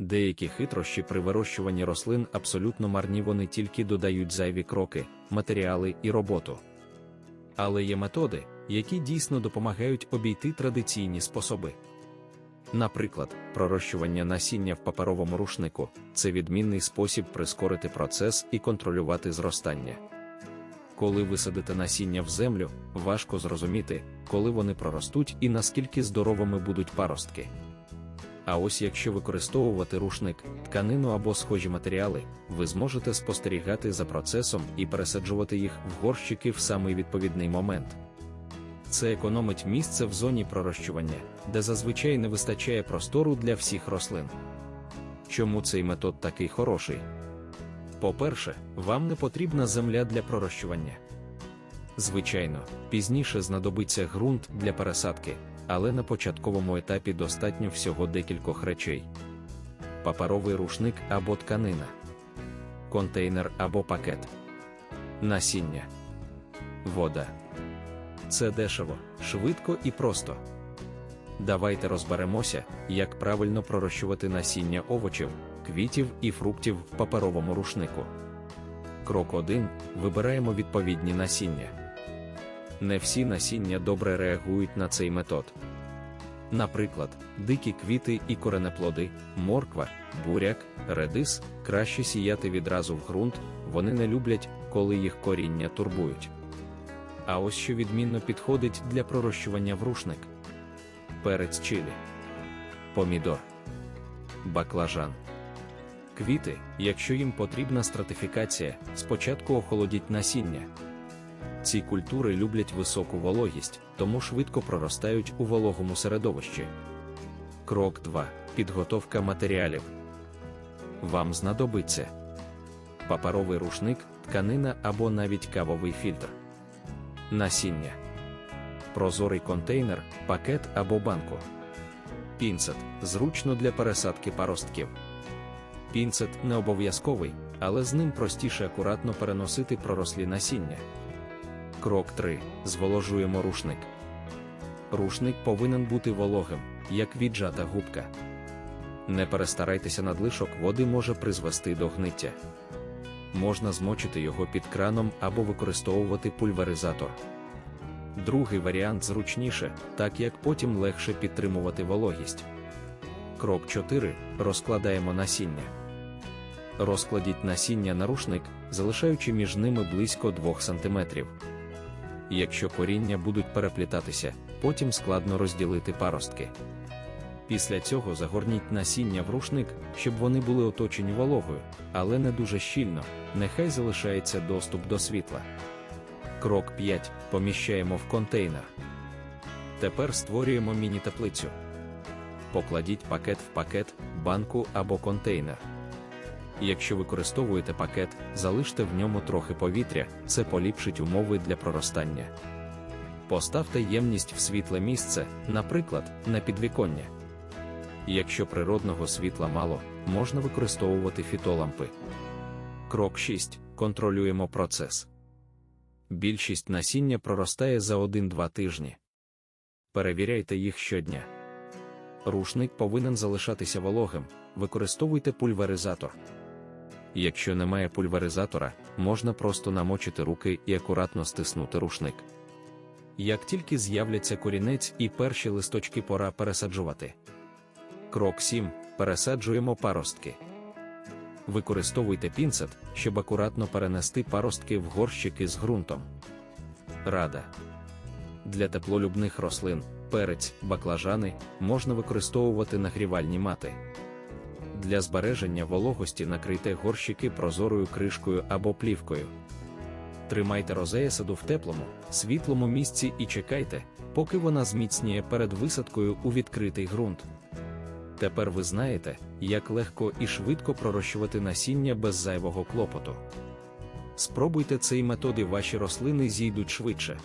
Деякі хитрощі при вирощуванні рослин абсолютно марні вони тільки додають зайві кроки, матеріали і роботу. Але є методи, які дійсно допомагають обійти традиційні способи. Наприклад, пророщування насіння в паперовому рушнику це відмінний спосіб прискорити процес і контролювати зростання. Коли ви садите насіння в землю, важко зрозуміти, коли вони проростуть і наскільки здоровими будуть паростки. А ось якщо використовувати рушник, тканину або схожі матеріали, ви зможете спостерігати за процесом і пересаджувати їх в горщики в самий відповідний момент. Це економить місце в зоні пророщування, де зазвичай не вистачає простору для всіх рослин. Чому цей метод такий хороший? По-перше, вам не потрібна земля для пророщування. Звичайно, пізніше знадобиться ґрунт для пересадки, але на початковому етапі достатньо всього декількох речей: паперовий рушник або тканина, контейнер або пакет, насіння, вода. Це дешево, швидко і просто. Давайте розберемося, як правильно пророщувати насіння овочів, квітів і фруктів в паперовому рушнику. Крок 1. Вибираємо відповідні насіння. Не всі насіння добре реагують на цей метод. Наприклад, дикі квіти і коренеплоди, морква, буряк, редис краще сіяти відразу в ґрунт, вони не люблять, коли їх коріння турбують. А ось що відмінно підходить для пророщування в рушник: перець чилі, помідор, баклажан. Квіти, якщо їм потрібна стратифікація, спочатку охолодіть насіння. Ці культури люблять високу вологість, тому швидко проростають у вологому середовищі. Крок 2. Підготовка матеріалів. Вам знадобиться паперовий рушник, тканина або навіть кавовий фільтр. Насіння. Прозорий контейнер, пакет або банку. Пінцет зручно для пересадки паростків. Пінцет не обов'язковий, але з ним простіше акуратно переносити пророслі насіння. Крок 3. Зволожуємо рушник. Рушник повинен бути вологим, як віджата губка. Не перестарайтеся надлишок води може призвести до гниття. Можна змочити його під краном або використовувати пульверизатор. Другий варіант зручніше, так як потім легше підтримувати вологість. Крок 4. Розкладаємо насіння. Розкладіть насіння на рушник, залишаючи між ними близько 2 см. Якщо коріння будуть переплітатися, потім складно розділити паростки. Після цього загорніть насіння в рушник, щоб вони були оточені вологою, але не дуже щільно, нехай залишається доступ до світла. Крок 5. Поміщаємо в контейнер. Тепер створюємо міні-теплицю. Покладіть пакет в пакет, банку або контейнер. Якщо використовуєте пакет, залиште в ньому трохи повітря, це поліпшить умови для проростання. Поставте ємність в світле місце, наприклад, на підвіконня. Якщо природного світла мало, можна використовувати фітолампи. Крок 6. Контролюємо процес. Більшість насіння проростає за 1-2 тижні. Перевіряйте їх щодня. Рушник повинен залишатися вологим, використовуйте пульверизатор. Якщо немає пульверизатора, можна просто намочити руки і акуратно стиснути рушник. Як тільки з'являться корінець і перші листочки пора пересаджувати. Крок 7. Пересаджуємо паростки. Використовуйте пінцет, щоб акуратно перенести паростки в горщики з ґрунтом. Рада. Для теплолюбних рослин, перець, баклажани можна використовувати нагрівальні мати. Для збереження вологості накрийте горщики прозорою кришкою або плівкою. Тримайте розея саду в теплому, світлому місці і чекайте, поки вона зміцніє перед висадкою у відкритий ґрунт. Тепер ви знаєте, як легко і швидко пророщувати насіння без зайвого клопоту. Спробуйте цей метод і ваші рослини зійдуть швидше.